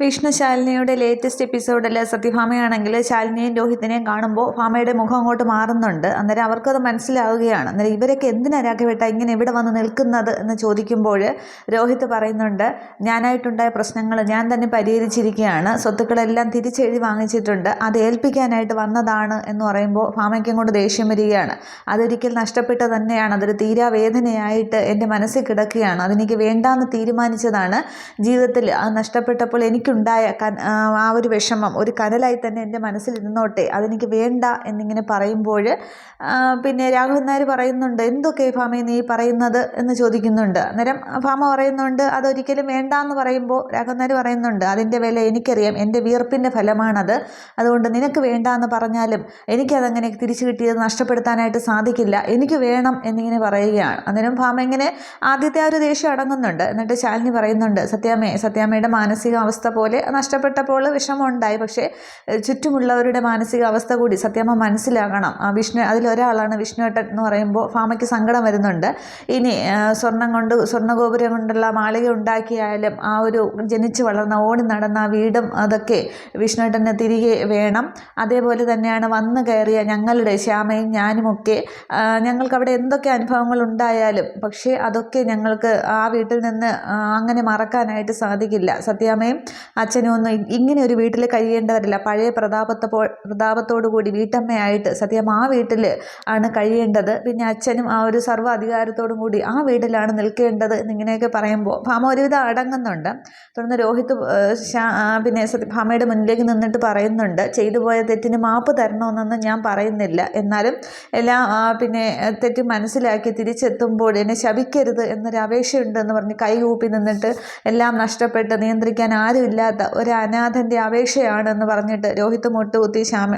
Vishnu ശാലിനിയുടെ latest എപ്പിസോഡിൽ സത്യഭാമയാണെങ്കിൽ ശാലിനിയും രോഹിത്തിനെയും കാണുമ്പോൾ ഭാമയുടെ മുഖം അങ്ങോട്ട് മാറുന്നുണ്ട്. അന്നേരം അവർക്കത് മനസ്സിലാവുകയാണ്. അന്നേരം ഇവരൊക്കെ എന്തിനാ രാഘവേട്ട ഇങ്ങനെ ഇവിടെ വന്ന് നിൽക്കുന്നത് എന്ന് ചോദിക്കുമ്പോൾ രോഹിത് പറയുന്നുണ്ട് ഞാനായിട്ടുണ്ടായ പ്രശ്നങ്ങൾ ഞാൻ തന്നെ പരിഹരിച്ചിരിക്കുകയാണ്. സ്വത്തുക്കളെല്ലാം തിരിച്ചെഴുതി വാങ്ങിച്ചിട്ടുണ്ട്. അത് ഏൽപ്പിക്കാനായിട്ട് വന്നതാണ് എന്ന് പറയുമ്പോൾ ഭാമയ്ക്ക് അങ്ങോട്ട് ദേഷ്യം വരികയാണ്. അതൊരിക്കൽ നഷ്ടപ്പെട്ട തന്നെയാണ്. അതൊരു തീരാവേദനയായിട്ട് എന്റെ മനസ്സിൽ കിടക്കുകയാണ്. അതെനിക്ക് വേണ്ടാന്ന് തീരുമാനിച്ചതാണ്. ജീവിതത്തിൽ അത് നഷ്ടപ്പെട്ടപ്പോൾ എനിക്കുണ്ടായ ആ ഒരു വിഷമം ഒരു കനലായി തന്നെ എന്റെ മനസ്സിൽ ഇരുന്നോട്ടെ അതെനിക്ക് വേണ്ട എന്നിങ്ങനെ പറയുമ്പോൾ പിന്നെ രാഘവൻ നായർ പറയുന്നുണ്ട് എന്തൊക്കെ ഭാമയെ നീ പറയുന്നത്? എന്ന് ചോദിക്കുന്നുണ്ട്. അന്നേരം ഫാമ പറയുന്നുണ്ട് അതൊരിക്കലും വേണ്ട എന്ന് പറയുമ്പോൾ രാഘവൻ നായർ പറയുന്നുണ്ട് അതിന്റെ വില എനിക്കറിയാം എന്റെ വിയർപ്പിന്റെ ഫലമാണത്. അതുകൊണ്ട് നിനക്ക് വേണ്ട എന്ന് പറഞ്ഞാലും എനിക്കതങ്ങനെ തിരിച്ചു കിട്ടിയത് നഷ്ടപ്പെടുത്താനായിട്ട് സാധിക്കില്ല. എനിക്ക് വേണം എന്നിങ്ങനെ പറയുകയാണ്. അന്നേരം ഫാമ ഇങ്ങനെ ആദ്യത്തെ ആ ഒരു ദേഷ്യം അടങ്ങുന്നുണ്ട്. എന്നിട്ട് ശാലിനി പറയുന്നുണ്ട് സത്യാമ്മയെ സത്യാമ്മയുടെ മാനസികാവസ്ഥ പോലെ നഷ്ടപ്പെട്ടപ്പോൾ വിഷമമുണ്ടായി. പക്ഷേ ചുറ്റുമുള്ളവരുടെ മാനസികാവസ്ഥ കൂടി സത്യമ്മ മനസ്സിലാകണം. വിഷ്ണു അതിലൊരാളാണ് വിഷ്ണുവേട്ടൻ എന്ന് പറയുമ്പോൾ ഫാമയ്ക്ക് സങ്കടം വരുന്നുണ്ട്. ഇനി സ്വർണം കൊണ്ട് സ്വർണഗോപുരം കൊണ്ടുള്ള മാളിക ഉണ്ടാക്കിയാലും ആ ഒരു ജനിച്ചു വളർന്ന ഓടി നടന്ന വീടും അതൊക്കെ വിഷ്ണുവേട്ടന് തിരികെ വേണം. അതേപോലെ തന്നെയാണ് വന്നു കയറിയ ഞങ്ങളുടെ ശ്യാമയും ഞാനുമൊക്കെ ഞങ്ങൾക്ക് അവിടെ എന്തൊക്കെ അനുഭവങ്ങൾ ഉണ്ടായാലും പക്ഷേ അതൊക്കെ ഞങ്ങൾക്ക് ആ വീട്ടിൽ നിന്ന് അങ്ങനെ മറക്കാനായിട്ട് സാധിക്കില്ല. സത്യാമ്മയും അച്ഛനും ഒന്നും ഇങ്ങനെ ഒരു വീട്ടിൽ കഴിയേണ്ടവരല്ല പഴയ പ്രതാപത്തപ്പോൾ പ്രതാപത്തോടു കൂടി വീട്ടമ്മയായിട്ട് സത്യം ആ വീട്ടിൽ ആണ് കഴിയേണ്ടത്. പിന്നെ അച്ഛനും ആ ഒരു സർവ അധികാരത്തോടും കൂടി ആ വീട്ടിലാണ് നിൽക്കേണ്ടത് എന്നിങ്ങനെയൊക്കെ പറയുമ്പോൾ ഭാമ ഒരുവിധം അടങ്ങുന്നുണ്ട്. തുടർന്ന് രോഹിത് പിന്നെ ഭാമയുടെ മുന്നിലേക്ക് നിന്നിട്ട് പറയുന്നുണ്ട്. ചെയ്തു പോയ തെറ്റിന് മാപ്പ് തരണമെന്നൊന്നും ഞാൻ പറയുന്നില്ല. എന്നാലും എല്ലാം പിന്നെ തെറ്റ് മനസ്സിലാക്കി തിരിച്ചെത്തുമ്പോൾ എന്നെ ശപിക്കരുത് എന്നൊരു അപേക്ഷയുണ്ടെന്ന് പറഞ്ഞ് കൈകൂപ്പി നിന്നിട്ട് എല്ലാം നഷ്ടപ്പെട്ട് നിയന്ത്രിക്കാൻ ആരുമില്ല. ഇല്ലാത്ത ഒരു അനാഥന്റെ അപേക്ഷയാണെന്ന് പറഞ്ഞിട്ട് രോഹിത് മുട്ടുകുത്തി ശ്യാമ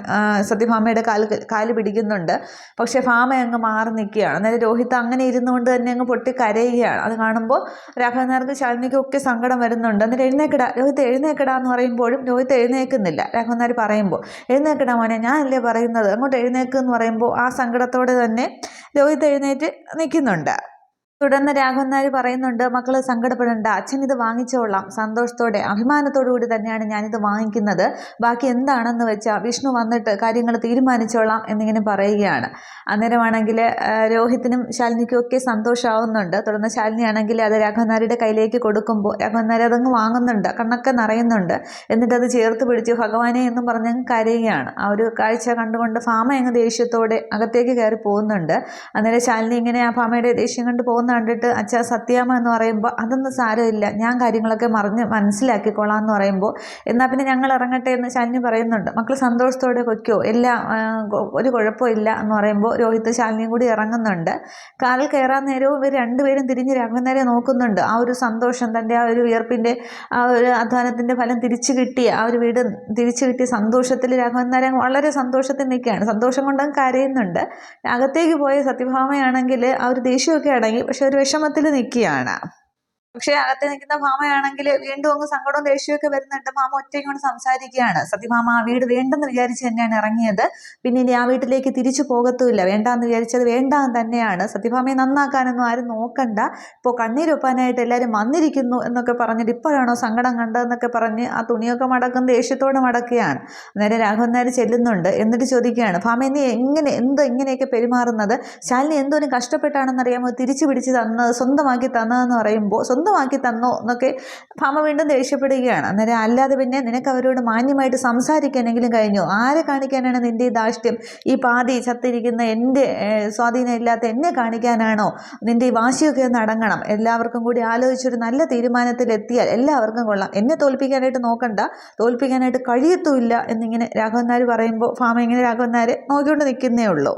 സത്യഭാമയുടെ കാൽ കാൽ പിടിക്കുന്നുണ്ട്. പക്ഷേ ഭാമ അങ്ങ് മാറി നിൽക്കുകയാണ്. അന്നേരം രോഹിത് അങ്ങനെ ഇരുന്നുകൊണ്ട് തന്നെ അങ്ങ് പൊട്ടി കരയുകയാണ്. അത് കാണുമ്പോൾ രാഘവനാർക്ക് ശാലിനിക്കും ഒക്കെ സങ്കടം വരുന്നുണ്ട്. അന്നേരം എഴുന്നേക്കടാ രോഹിത് എഴുന്നേക്കടാ എന്ന് പറയുമ്പോഴും രോഹിത് എഴുന്നേൽക്കുന്നില്ല രാഘവനാർ പറയുമ്പോൾ എഴുന്നേക്കടാ മോനെ ഞാനല്ലേ പറയുന്നത്? അങ്ങോട്ട് എഴുന്നേക്ക് എന്ന് പറയുമ്പോൾ ആ സങ്കടത്തോടെ തന്നെ രോഹിത് എഴുന്നേറ്റ് നിൽക്കുന്നുണ്ട്. തുടർന്ന് രാഘവൻ നായർ പറയുന്നുണ്ട് മക്കൾ സങ്കടപ്പെടേണ്ട അച്ഛൻ ഇത് വാങ്ങിച്ചോളാം. സന്തോഷത്തോടെ അഭിമാനത്തോടു കൂടി തന്നെയാണ് ഞാനിത് വാങ്ങിക്കുന്നത്. ബാക്കി എന്താണെന്ന് വെച്ചാൽ വിഷ്ണു വന്നിട്ട് കാര്യങ്ങൾ തീരുമാനിച്ചോളാം എന്നിങ്ങനെ പറയുകയാണ്. അന്നേരമാണെങ്കിൽ രോഹിത്തിനും ശാലിനിക്കും ഒക്കെ സന്തോഷമാവുന്നുണ്ട് തുടർന്ന് ശാലിനി ആണെങ്കിൽ അത് രാഘവൻ നായരുടെ കയ്യിലേക്ക് കൊടുക്കുമ്പോൾ രാഘവൻ നായർ അതങ്ങ് വാങ്ങുന്നുണ്ട് കണ്ണൊക്കെ നിറയുന്നുണ്ട്. എന്നിട്ട് അത് ചേർത്ത് പിടിച്ച് ഭഗവാനെ എന്നും പറഞ്ഞ് കരയുകയാണ്. ആ ഒരു കാഴ്ച കണ്ടുകൊണ്ട് ഫാമ അങ്ങ് ദേഷ്യത്തോടെ അകത്തേക്ക് കയറി പോകുന്നുണ്ട്. അന്നേരം ശാലിനി ഇങ്ങനെ ആ ഫാമയുടെ ദേഷ്യം കണ്ട് പോകുന്ന പോകുന്ന കണ്ടിട്ട് അച്ഛാ സത്യാമ്മ എന്ന് പറയുമ്പോൾ അതൊന്നും സാരമില്ല. ഞാൻ കാര്യങ്ങളൊക്കെ മറിഞ്ഞ് മനസ്സിലാക്കിക്കോളാം എന്ന് പറയുമ്പോൾ എന്നാൽ പിന്നെ ഞങ്ങൾ ഇറങ്ങട്ടെ എന്ന് ശാലിനി പറയുന്നുണ്ട്. മക്കൾ സന്തോഷത്തോടെ വയ്ക്കോ എല്ലാം ഒരു കുഴപ്പമില്ല എന്ന് പറയുമ്പോൾ രോഹിത് ശാലിനിയും കൂടി ഇറങ്ങുന്നുണ്ട്. കാലിൽ കയറാൻ നേരവും ഇവർ രണ്ടുപേരും തിരിഞ്ഞ് രാഘവനേരെ നോക്കുന്നുണ്ട്. ആ ഒരു സന്തോഷം തന്റെ ആ ഒരു വിയർപ്പിന്റെ ആ ഒരു അധ്വാനത്തിന്റെ ഫലം തിരിച്ചു കിട്ടി ആ ഒരു വീട് തിരിച്ചു കിട്ടിയ സന്തോഷത്തിൽ രാഘവൻ വളരെ സന്തോഷത്തിൽ നിൽക്കുകയാണ്. സന്തോഷം കൊണ്ടും കരയുന്നുണ്ട്. അകത്തേക്ക് പോയ സത്യഭാമയാണെങ്കിൽ ആ ഒരു ദേഷ്യമൊക്കെ അടങ്ങി. പക്ഷെ ഒരു വിഷമത്തിൽ നിൽക്കുകയാണ്. പക്ഷേ അകത്ത് നിൽക്കുന്ന ഭാമയാണെങ്കിൽ വീണ്ടും അങ്ങ് സങ്കടവും ദേഷ്യമൊക്കെ വരുന്നുണ്ട്. മാമ ഒറ്റയ്ക്കോട് സംസാരിക്കുകയാണ്. സത്യഭാമ ആ വീട് വേണ്ടെന്ന് വിചാരിച്ച് തന്നെയാണ് ഇറങ്ങിയത്. പിന്നെ ഇനി ആ വീട്ടിലേക്ക് തിരിച്ചു പോകത്തുമില്ല. വേണ്ടാന്ന് വിചാരിച്ചത് വേണ്ടാന്ന് തന്നെയാണ്. സത്യഭാമയെ നന്നാക്കാനൊന്നും ആരും നോക്കണ്ട. ഇപ്പോൾ കണ്ണീരൊപ്പാനായിട്ട് എല്ലാവരും വന്നിരിക്കുന്നു എന്നൊക്കെ പറഞ്ഞിട്ട് ഇപ്പോഴാണോ സങ്കടം കണ്ടതെന്നൊക്കെ പറഞ്ഞ് ആ തുണിയൊക്കെ മടക്കും ദേഷ്യത്തോടെ മടക്കുകയാണ്. അന്നേരം രാഘവൻ നേരെ ചെല്ലുന്നുണ്ട്. എന്നിട്ട് ചോദിക്കുകയാണ് ഭാമ നീ എങ്ങനെ എന്തോ ഇങ്ങനെയൊക്കെ പെരുമാറുന്നത്? ശാലിനി എന്തോരം കഷ്ടപ്പെട്ടാണെന്നറിയാമോ? തിരിച്ചു പിടിച്ച് തന്നത് സ്വന്തമാക്കി തന്നതെന്ന് പറയുമ്പോൾ സ്വന്തമാക്കി തന്നോ എന്നൊക്കെ ഭാമ വീണ്ടും ദേഷ്യപ്പെടുകയാണ്. അന്നേരം അല്ലാതെ പിന്നെ നിനക്ക് അവരോട് മാന്യമായിട്ട് സംസാരിക്കാനെങ്കിലും കഴിഞ്ഞോ? ആരെ കാണിക്കാനാണ് നിന്റെ ഈ ദാഷ്ട്യം ഈ പാതി ചത്തിരിക്കുന്ന എന്റെ സ്വാധീനം ഇല്ലാത്ത എന്നെ കാണിക്കാനാണോ നിന്റെ ഈ വാശിയൊക്കെ ഒന്ന് അടങ്ങണം? എല്ലാവർക്കും കൂടി ആലോചിച്ചൊരു നല്ല തീരുമാനത്തിലെത്തിയാൽ എല്ലാവർക്കും കൊള്ളാം. എന്നെ തോൽപ്പിക്കാനായിട്ട് നോക്കണ്ട തോൽപ്പിക്കാനായിട്ട് കഴിയത്തുമില്ല എന്നിങ്ങനെ രാഘവൻ നായർ പറയുമ്പോൾ ഭാമ ഇങ്ങനെ രാഘവൻ നായർ നോക്കിക്കൊണ്ട് നിൽക്കുന്നേ ഉള്ളൂ.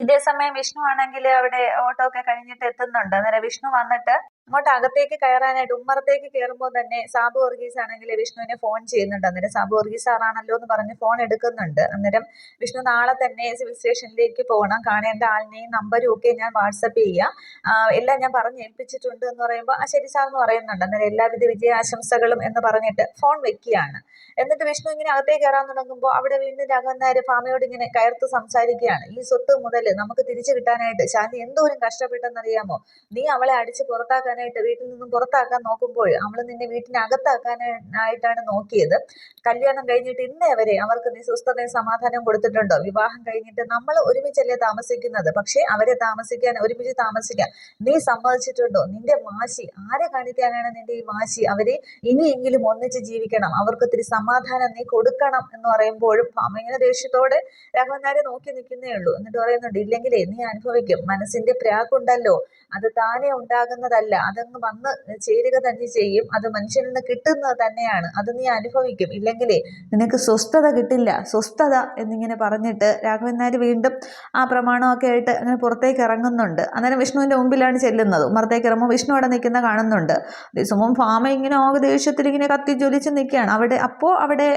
ഇതേ സമയം വിഷ്ണു ആണെങ്കിൽ അവിടെ ഓട്ടോ ഒക്കെ കഴിഞ്ഞിട്ട് എത്തുന്നുണ്ട്. അന്നേരം വിഷ്ണു വന്നിട്ട് അങ്ങോട്ട് അകത്തേക്ക് കയറാനായിട്ട് ഉമ്മറത്തേക്ക് കയറുമ്പോൾ തന്നെ സാബു വർഗീസ് ആണെങ്കിൽ വിഷ്ണുവിനെ ഫോൺ ചെയ്യുന്നുണ്ട്. അന്നേരം സാബു വർഗീസ് സാറാണല്ലോ എന്ന് പറഞ്ഞ് ഫോൺ എടുക്കുന്നുണ്ട്. അന്നേരം വിഷ്ണു നാളെ തന്നെ സിവിൽ സ്റ്റേഷനിലേക്ക് പോകണം. കാണേണ്ട ആളിനെയും നമ്പരും ഒക്കെ ഞാൻ വാട്സപ്പ് ചെയ്യാം. എല്ലാം ഞാൻ പറഞ്ഞ് ഏൽപ്പിച്ചിട്ടുണ്ട് എന്ന് പറയുമ്പോൾ ആ ശരി സാർ എന്ന് പറയുന്നുണ്ട്. അന്നേരം എല്ലാവിധ വിജയാശംസകളും എന്ന് പറഞ്ഞിട്ട് ഫോൺ വെക്കുകയാണ്. എന്നിട്ട് വിഷ്ണു ഇങ്ങനെ അകത്തേക്ക് കയറാൻ തുടങ്ങുമ്പോൾ അവിടെ വീണ്ടും രാഘവൻ നായർ ഫാമയോട് ഇങ്ങനെ കയർത്ത് സംസാരിക്കുകയാണ്. ഈ സ്വത്ത് മുതൽ നമുക്ക് തിരിച്ചു കിട്ടാനായിട്ട് ശാന്തി എന്തോരം കഷ്ടപ്പെട്ടെന്നറിയാമോ? നീ അവളെ അടിച്ച് പുറത്താക്കാൻ പുറത്താക്കാനായിട്ട് വീട്ടിൽ നിന്നും പുറത്താക്കാൻ നോക്കുമ്പോൾ അവൾ നിന്നെ വീട്ടിനകത്താക്കാനായിട്ടാണ് നോക്കിയത്. കല്യാണം കഴിഞ്ഞിട്ട് ഇന്നേ വരെ അവർക്ക് നീ സ്വസ്ഥതയും സമാധാനം കൊടുത്തിട്ടുണ്ടോ? വിവാഹം കഴിഞ്ഞിട്ട് നമ്മൾ ഒരുമിച്ചല്ലേ താമസിക്കുന്നത്? പക്ഷേ അവരെ താമസിക്കാൻ ഒരുമിച്ച് താമസിക്കാൻ നീ സമ്മതിച്ചിട്ടുണ്ടോ? നിന്റെ വാശി ആരെ കാണിക്കാനാണ് നിന്റെ ഈ വാശി? അവരെ ഇനിയെങ്കിലും ഒന്നിച്ച് ജീവിക്കണം. അവർക്ക് ഇത്തിരി സമാധാനം നീ കൊടുക്കണം എന്ന് പറയുമ്പോഴും ഭാമ ദേഷ്യത്തോടെ രാഘവനാരെ നോക്കി നിൽക്കുന്നേ ഉള്ളൂ. എന്നിട്ട് പറയുന്നുണ്ട് ഇല്ലെങ്കിലേ നീ അനുഭവിക്കും. മനസ്സിന്റെ പ്രാക്കുണ്ടല്ലോ അത് താനെ ഉണ്ടാകുന്നതല്ല. അതങ്ങ് വന്ന് ചേരുക തന്നെ ചെയ്യും. അത് മനുഷ്യനിൽ നിന്ന് കിട്ടുന്നത് തന്നെയാണ്. അത് നീ അനുഭവിക്കും. ഇല്ലെങ്കിലേ നിനക്ക് സ്വസ്ഥത കിട്ടില്ല. സ്വസ്ഥത എന്നിങ്ങനെ പറഞ്ഞിട്ട് രാഘവൻ നായർ വീണ്ടും ആ പ്രമാണമൊക്കെ ആയിട്ട് അങ്ങനെ പുറത്തേക്ക് ഇറങ്ങുന്നുണ്ട്. അന്നേരം വിഷ്ണുവിന്റെ മുമ്പിലാണ് ചെല്ലുന്നത്. പുറത്തേക്ക് ഇറങ്ങുമ്പോൾ വിഷ്ണു അവിടെ നിൽക്കുന്ന കാണുന്നുണ്ട്. അതേസമയം ഫാമ ഇങ്ങനെ ആകെ ദേഷ്യത്തിൽ ഇങ്ങനെ കത്തി ജ്വലിച്ച് നിൽക്കുകയാണ്. അവിടെ അപ്പോൾ അവിടെ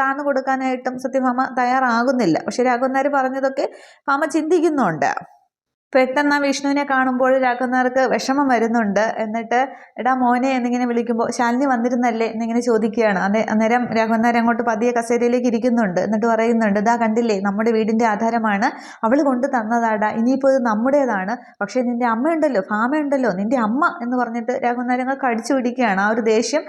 താന്നു കൊടുക്കാനായിട്ടും സത്യഭാമ തയ്യാറാകുന്നില്ല. പക്ഷെ രാഘവൻ നായർ പറഞ്ഞതൊക്കെ ഫാമ ചിന്തിക്കുന്നുണ്ട്. പെട്ടെന്ന് വിഷ്ണുവിനെ കാണുമ്പോൾ രാഘവനാർക്ക് വിഷമം വരുന്നുണ്ട്. എന്നിട്ട് എടാ മോനെ എന്നിങ്ങനെ വിളിക്കുമ്പോൾ ശാലിനി വന്നിരുന്നല്ലേ? എന്നിങ്ങനെ ചോദിക്കുകയാണ്. അതെ അന്നേരം രാഘവനാർ അങ്ങോട്ട് പതിയെ കസേരയിലേക്ക് ഇരിക്കുന്നുണ്ട്. എന്നിട്ട് പറയുന്നുണ്ട് ഇതാ കണ്ടില്ലേ നമ്മുടെ വീടിന്റെ ആധാരമാണ്. അവൾ കൊണ്ട് തന്നതാടാ. ഇനിയിപ്പോൾ ഇത് നമ്മുടേതാണ്. പക്ഷേ നിന്റെ അമ്മയുണ്ടല്ലോ ഭാമയുണ്ടല്ലോ നിന്റെ അമ്മ എന്ന് പറഞ്ഞിട്ട് രാഘവനാരങ്ങൾ കടിച്ചു പിടിക്കുകയാണ്. ആ ഒരു ദേഷ്യം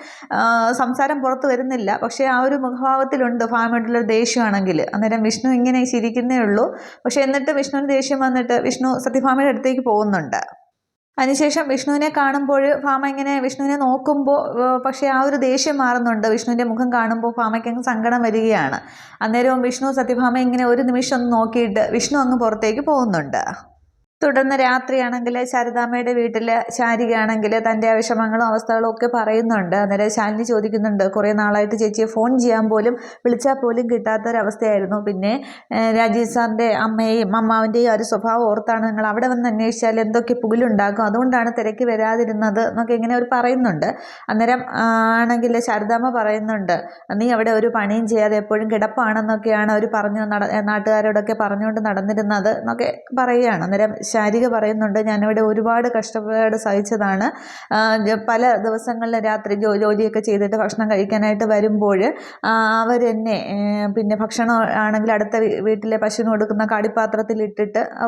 സംസാരം പുറത്ത് വരുന്നില്ല. പക്ഷേ ആ ഒരു മുഖഭാവത്തിലുണ്ട് ഭാമയോടുള്ള ദേഷ്യമാണെങ്കിൽ. അന്നേരം വിഷ്ണു ഇങ്ങനെ ചിരിക്കുന്നേ ഉള്ളൂ. പക്ഷേ എന്നിട്ട് വിഷ്ണുവിന് ദേഷ്യം വന്നിട്ട് വിഷ്ണു സത്യഭാമയുടെ അടുത്തേക്ക് പോകുന്നുണ്ട്. അതിനുശേഷം വിഷ്ണുവിനെ കാണുമ്പോൾ ഭാമ ഇങ്ങനെ വിഷ്ണുവിനെ നോക്കുമ്പോൾ പക്ഷേ ആ ഒരു ദേഷ്യം മാറുന്നുണ്ട്. വിഷ്ണുവിന്റെ മുഖം കാണുമ്പോൾ ഭാമയ്ക്ക് അങ്ങ് സങ്കടം വരികയാണ്. അന്നേരവും വിഷ്ണു സത്യഭാമ ഇങ്ങനെ ഒരു നിമിഷം ഒന്ന് നോക്കിയിട്ട് വിഷ്ണു അങ്ങ് പുറത്തേക്ക് പോകുന്നുണ്ട്. തുടർന്ന് രാത്രിയാണെങ്കിൽ ശാരദാമ്മയുടെ വീട്ടിൽ ശാരികയാണെങ്കിൽ തന്റെ വിഷമങ്ങളും അവസ്ഥകളും ഒക്കെ പറയുന്നുണ്ട്. അന്നേരം ശാലിനി ചോദിക്കുന്നുണ്ട് കുറേ നാളായിട്ട് ചേച്ചിയെ ഫോൺ ചെയ്യാൻ പോലും വിളിച്ചാൽ പോലും കിട്ടാത്തൊരവസ്ഥയായിരുന്നു. പിന്നെ രാജീവ് സാറിന്റെ അമ്മയെയും അമ്മാവിന്റെയും ഒരു സ്വഭാവം ഓർത്താണ് നിങ്ങൾ അവിടെ വന്ന് അന്വേഷിച്ചാൽ എന്തൊക്കെ പുകിലുണ്ടാക്കും അതുകൊണ്ടാണ് തിരക്ക് വരാതിരുന്നത് എന്നൊക്കെ ഇങ്ങനെ അവർ പറയുന്നുണ്ട്. അന്നേരം ആണെങ്കിൽ ശാരദാമ്മ പറയുന്നുണ്ട് നീ അവിടെ ഒരു പണിയും ചെയ്യാതെ എപ്പോഴും കിടപ്പാണെന്നൊക്കെയാണ് അവർ പറഞ്ഞു നട നാട്ടുകാരോടൊക്കെ പറഞ്ഞുകൊണ്ട് നടന്നിരുന്നത് എന്നൊക്കെ പറയുകയാണ്. അന്നേരം ശാരിക പറയുന്നുണ്ട് ഞാനിവിടെ ഒരുപാട് കഷ്ടപ്പാട് സഹിച്ചതാണ്. പല ദിവസങ്ങളിൽ രാത്രി ജോലിയൊക്കെ ചെയ്തിട്ട് ഭക്ഷണം കഴിക്കാനായിട്ട് വരുമ്പോൾ അവരെന്നെ പിന്നെ ഭക്ഷണം ആണെങ്കിൽ അടുത്ത വീട്ടിലെ പശുവിന് കൊടുക്കുന്ന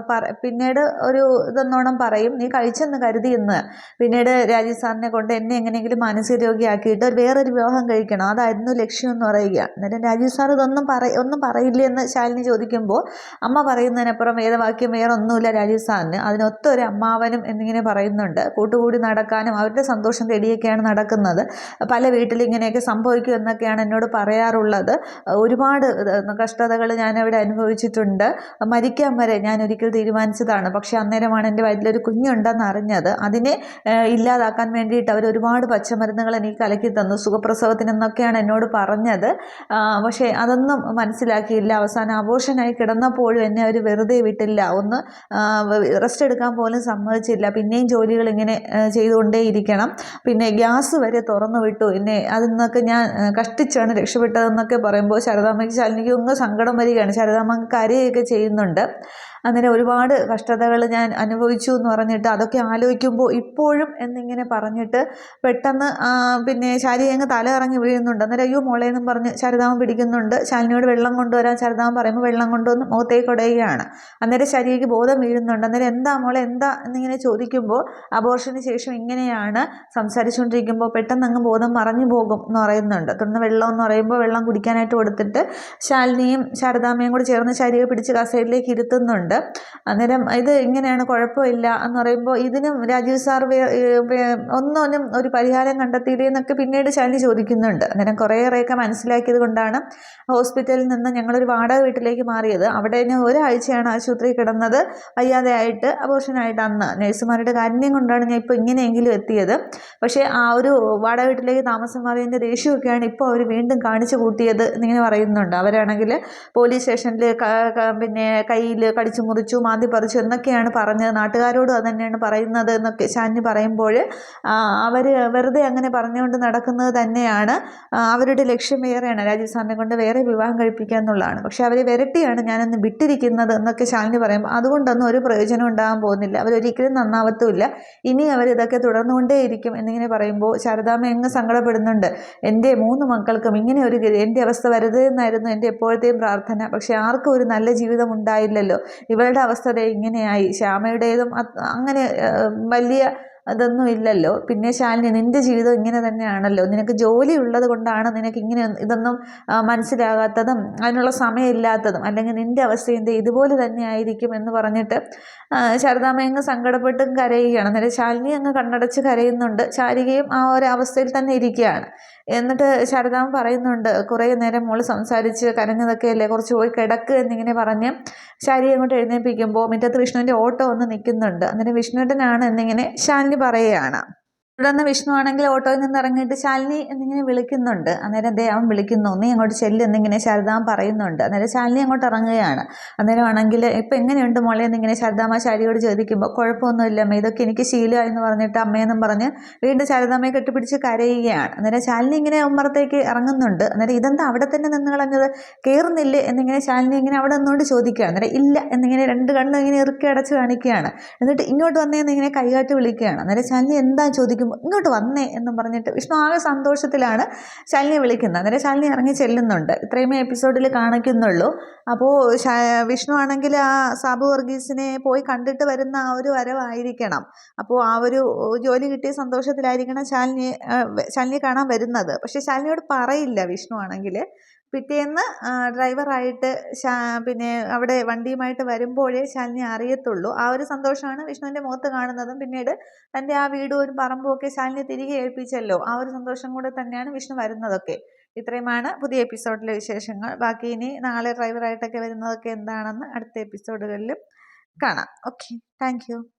പറ- പിന്നീട് ഒരു ഇതെന്നോണം പറയും നീ കഴിച്ചെന്ന് കരുതി എന്ന് പിന്നീട് രാജീവ് കൊണ്ട് എന്നെ എങ്ങനെയെങ്കിലും മാനസിക രോഗിയാക്കിയിട്ട് വേറൊരു വിവാഹം കഴിക്കണം. അതായിരുന്നു ലക്ഷ്യം എന്ന് പറയുക. എന്നിട്ട് രാജീവ് സാർ ഇതൊന്നും പറ ഒന്നും പറയില്ല എന്ന് ശാലിനി ചോദിക്കുമ്പോൾ അമ്മ പറയുന്നതിനപ്പുറം വേദവാക്യം വേറെ ഒന്നുമില്ല രാജീവ് സാറിന് അതിനൊത്തൊരു അമ്മാവനും എന്നിങ്ങനെ പറയുന്നുണ്ട്. കൂട്ടുകൂടി നടക്കാനും അവരുടെ സന്തോഷം തേടിയൊക്കെയാണ് നടക്കുന്നത്. പല വീട്ടിൽ ഇങ്ങനെയൊക്കെ സംഭവിക്കും എന്നൊക്കെയാണ് എന്നോട് പറയാറുള്ളത്. ഒരുപാട് കഷ്ടതകൾ ഞാനവിടെ അനുഭവിച്ചിട്ടുണ്ട്. മരിക്കാൻ വരെ ഞാൻ ഒരിക്കൽ തീരുമാനിച്ചതാണ്. പക്ഷേ അന്നേരമാണ് എന്റെ വയറ്റിലൊരു കുഞ്ഞുണ്ടെന്ന് അറിഞ്ഞത്. അതിനെ ഇല്ലാതാക്കാൻ വേണ്ടിയിട്ട് അവർ ഒരുപാട് പച്ചമരുന്നുകൾ എനിക്ക് കലക്കി തന്നു. സുഖപ്രസവത്തിനെന്നൊക്കെയാണ് എന്നോട് പറഞ്ഞത്. പക്ഷേ അതൊന്നും മനസ്സിലാക്കിയില്ല. അവസാനം അബോഷനായി കിടന്നപ്പോഴും എന്നെ അവർ വെറുതെ വിട്ടില്ല. ഒന്ന് റെസ്റ്റ് എടുക്കാൻ പോലും സമ്മതിച്ചില്ല. പിന്നെയും ജോലികൾ ഇങ്ങനെ ചെയ്തുകൊണ്ടേ ചെയ്തുകൊണ്ടേയിരിക്കണം. പിന്നെ ഗ്യാസ് വരെ തുറന്നു വിട്ടു. എന്നെ അതിൽ നിന്നൊക്കെ ഞാൻ കഷ്ടിച്ചാണ് രക്ഷപ്പെട്ടതെന്നൊക്കെ പറയുമ്പോൾ ശാരദാമ്മയ്ക്ക് ശാലിനിക്ക് ഒന്ന് സങ്കടം വരികയാണ്. ശാരദാമ്മ കരയൊക്കെ ചെയ്യുന്നുണ്ട്. അങ്ങനെ ഒരുപാട് കഷ്ടതകൾ ഞാൻ അനുഭവിച്ചു എന്ന് പറഞ്ഞിട്ട് അതൊക്കെ ആലോചിക്കുമ്പോൾ ഇപ്പോഴും എന്നിങ്ങനെ പറഞ്ഞിട്ട് പെട്ടെന്ന് പിന്നെ ശാരി അങ്ങ് തല ഇറങ്ങി വീഴുന്നുണ്ട്. അന്നേരം അയ്യോ മോളെ എന്നും പറഞ്ഞ് ശാരദാമ പിടിക്കുന്നുണ്ട്. ശാലിനിയോട് വെള്ളം കൊണ്ടുവരാൻ ശാരദാമ പറയുമ്പോൾ വെള്ളം കൊണ്ടുവന്ന് മുഖത്തേക്ക് ഉടയുകയാണ് അന്നേരം ശരിക്ക് ബോധം വീഴുന്നുണ്ട്. അന്നേരം എന്താ മോളെ എന്താ എന്നിങ്ങനെ ചോദിക്കുമ്പോൾ അബോർഷന് ശേഷം ഇങ്ങനെയാണ് സംസാരിച്ചുകൊണ്ടിരിക്കുമ്പോൾ പെട്ടെന്ന് അങ്ങ് ബോധം മറഞ്ഞു പോകും എന്ന് പറയുന്നുണ്ട്. തുടർന്ന് വെള്ളം എന്ന് പറയുമ്പോൾ വെള്ളം കുടിക്കാനായിട്ട് കൊടുത്തിട്ട് ശാലിനിയും ശാരദാമ്മയും കൂടി ചേർന്ന് ശരിയെ പിടിച്ച് കസേരയിലേക്ക് ഇരുത്തുന്നുണ്ട്. അന്നേരം ഇത് ഇങ്ങനെയാണ് കുഴപ്പമില്ല എന്ന് പറയുമ്പോൾ ഇതിനും രാജീവ് സാർ വേ- ഏ- വേ- ഒന്നിനും ഒരു പരിഹാരം കണ്ടെത്തിയില്ലേ എന്നൊക്കെ പിന്നീട് ശാലിനി ചോദിക്കുന്നുണ്ട്. അന്നേരം കുറേയേറെയൊക്കെ മനസ്സിലാക്കിയത് കൊണ്ടാണ് ഹോസ്പിറ്റലിൽ നിന്ന് ഞങ്ങളൊരു വാടക വീട്ടിലേക്ക് മാറിയത്. അവിടെ ഞാൻ ഒരാഴ്ചയാണ് ആശുപത്രി കിടന്നത്. വയ്യാതെയായിട്ട് അബോർഷനായിട്ട് അന്ന് നഴ്സുമാരുടെ കാരുണ്യം കൊണ്ടാണ് ഞാൻ ഇപ്പോൾ ഇങ്ങനെയെങ്കിലും എത്തിയത്. പക്ഷേ ആ ഒരു വാടക വീട്ടിലേക്ക് താമസം മാറിയതിന്റെ ദേഷ്യമൊക്കെയാണ് ഇപ്പോൾ അവർ വീണ്ടും കാണിച്ചു കൂട്ടിയത് എന്നിങ്ങനെ പറയുന്നുണ്ട്. അവരാണെങ്കിൽ പോലീസ് സ്റ്റേഷനിൽ പിന്നെ കയ്യിൽ കടിച്ചു മുറിച്ചു മാന്തി പറിച്ചു എന്നൊക്കെയാണ് പറഞ്ഞത്. നാട്ടുകാരോടും അത് തന്നെയാണ് പറയുന്നത് എന്നൊക്കെ ഷാനി പറയുമ്പോൾ അവർ വെറുതെ അങ്ങനെ പറഞ്ഞുകൊണ്ട് നടക്കുന്നത് തന്നെയാണ് അവരുടെ ലക്ഷ്യം വേറെയാണ്. രാജീവ് സാറിനെ കൊണ്ട് വേറെ വിവാഹം കഴിപ്പിക്കുക എന്നുള്ളതാണ്. പക്ഷേ അവരെ വിരട്ടിയാണ് ഞാനൊന്ന് വിട്ടിരിക്കുന്നത് എന്നൊക്കെ ശാലിനി പറയുമ്പോൾ അതുകൊണ്ടൊന്നും ഒരു പ്രയോജനം ഉണ്ടാകാൻ പോകുന്നില്ല. അവരൊരിക്കലും നന്നാവത്തുമില്ല. ഇനി അവരിതൊക്കെ തുടർന്നുകൊണ്ടേയിരിക്കും എന്നിങ്ങനെ പറയുമ്പോൾ ശാരദാമ്മ എങ്ങ് സങ്കടപ്പെടുന്നുണ്ട്. എന്റെ മൂന്ന് മക്കൾക്കും ഇങ്ങനെ ഒരു എന്റെ അവസ്ഥ വരുതെന്നായിരുന്നു എന്റെ എപ്പോഴത്തെയും പ്രാർത്ഥന. പക്ഷേ ആർക്കും ഒരു നല്ല ജീവിതം ഉണ്ടായില്ലല്ലോ. ഇവളുടെ അവസ്ഥ ഇങ്ങനെയായി. ശ്യാമയുടേതും അങ്ങനെ വലിയ അതൊന്നും ഇല്ലല്ലോ. പിന്നെ ശാലിനി നിന്റെ ജീവിതം ഇങ്ങനെ തന്നെയാണല്ലോ. നിനക്ക് ജോലി ഉള്ളത് കൊണ്ടാണ് നിനക്ക് ഇങ്ങനെ ഇതൊന്നും മനസ്സിലാകാത്തതും അതിനുള്ള സമയമില്ലാത്തതും അല്ലെങ്കിൽ നിന്റെ അവസ്ഥ എന്ത് ഇതുപോലെ തന്നെ ആയിരിക്കും എന്ന് പറഞ്ഞിട്ട് ശാരദാമ്മ സങ്കടപ്പെട്ടും കരയുകയാണ്. അന്നേരം ശാലിനി അങ്ങ് കണ്ണടച്ച് കരയുന്നുണ്ട്. ശാരികയും ആ ഒരു അവസ്ഥയിൽ തന്നെ ഇരിക്കുകയാണ്. എന്നിട്ട് ശാരദാമ്മ പറയുന്നുണ്ട് കുറേ നേരം മോൾ സംസാരിച്ച് കരഞ്ഞതൊക്കെ അല്ലേ കുറച്ച് പോയി കിടക്ക് എന്നിങ്ങനെ പറഞ്ഞ് ശാരി അങ്ങോട്ട് എഴുന്നേൽപ്പിക്കുമ്പോൾ മുറ്റത്ത് വിഷ്ണുവിന്റെ ഓട്ടോ ഒന്ന് നിൽക്കുന്നുണ്ട്. അന്നേരം വിഷ്ണുവേട്ടനാണ് എന്നിങ്ങനെ ശാലിനി പറയുകയാണ്. തുടർന്ന് വിഷ്ണു ആണെങ്കിൽ ഓട്ടോയിൽ നിന്ന് ഇറങ്ങിയിട്ട് ശാലിനി എന്നിങ്ങനെ വിളിക്കുന്നുണ്ട്. അന്നേരം ദേ അവൻ വിളിക്കുന്നു. നീ അങ്ങോട്ട് ചെല്ല് എന്നിങ്ങനെ ശാരദാമ പറയുന്നുണ്ട്. അന്നേരം ശാലിനി അങ്ങോട്ട് ഇറങ്ങുകയാണ്. അന്നേരം ആണെങ്കിൽ ഇപ്പം എങ്ങനെയുണ്ട് മോളെ? എന്നിങ്ങനെ ശാരദാമ ശാരിയോട് ചോദിക്കുമ്പോൾ കുഴപ്പമൊന്നുമില്ല അമ്മ ഇതൊക്കെ എനിക്ക് ശീലമായി പറഞ്ഞിട്ട് അമ്മയെന്നും പറഞ്ഞ് വീണ്ടും ശാരദാമയെ കെട്ടിപ്പിടിച്ച് കരയുകയാണ്. അന്നേരം ശാലിനി ഇങ്ങനെ ഉമ്മറത്തേക്ക് ഇറങ്ങുന്നുണ്ട്. അന്നേരം ഇതെന്താ അവിടെ തന്നെ നിന്ന് കളഞ്ഞത്? കയറുന്നില്ലേ എന്നിങ്ങനെ ശാലിനി ഇങ്ങനെ അവിടെ നിന്നുകൊണ്ട് ചോദിക്കുകയാണ്. അന്നേരം ഇല്ല. എന്നിങ്ങനെ രണ്ട് കണ്ണും ഇങ്ങനെ ഇറുക്കി അടച്ച് കാണിക്കുകയാണ്. എന്നിട്ട് ഇങ്ങോട്ട് വന്നേന്ന് ഇങ്ങനെ കൈകാട്ടി വിളിക്കുകയാണ്. അന്നേരം ശാലിനി എന്താ ചോദിക്കുമ്പോൾ ഇങ്ങോട്ട് വന്നേ എന്നും പറഞ്ഞിട്ട് വിഷ്ണു ആകെ സന്തോഷത്തിലാണ് ശാലിനിയെ വിളിക്കുന്നത്. അന്നേരം ശാലിനി ഇറങ്ങി ചെല്ലുന്നുണ്ട്. ഇത്രയുമേ എപ്പിസോഡിൽ കാണിക്കുന്നുള്ളൂ. അപ്പോൾ വിഷ്ണു ആണെങ്കിൽ ആ സാബു വർഗീസിനെ പോയി കണ്ടിട്ട് വരുന്ന ആ ഒരു വരവായിരിക്കണം. അപ്പോൾ ആ ഒരു ജോലി കിട്ടിയ സന്തോഷത്തിലായിരിക്കണം ശാലിനി ശാലിനി കാണാൻ വരുന്നത്. പക്ഷേ ശാലിനിയോട് പറയില്ല വിഷ്ണു ആണെങ്കിൽ. പിറ്റേന്ന് ഡ്രൈവറായിട്ട് പിന്നെ അവിടെ വണ്ടിയുമായിട്ട് വരുമ്പോഴേ ശാലിനി അറിയത്തുള്ളൂ. ആ ഒരു സന്തോഷമാണ് വിഷ്ണുവിന്റെ മുഖത്ത് കാണുന്നതും. പിന്നീട് തന്റെ ആ വീടും ഒരു പറമ്പും ഒക്കെ ശാലിനി തിരികെ ഏൽപ്പിച്ചല്ലോ. ആ ഒരു സന്തോഷം കൂടെ തന്നെയാണ് വിഷ്ണു വരുന്നതൊക്കെ. ഇത്രയുമാണ് പുതിയ എപ്പിസോഡിലെ വിശേഷങ്ങൾ. ബാക്കി ഇനി നാളെ ഡ്രൈവറായിട്ടൊക്കെ വരുന്നതൊക്കെ എന്താണെന്ന് അടുത്ത എപ്പിസോഡുകളിലും കാണാം. ഓക്കെ. താങ്ക്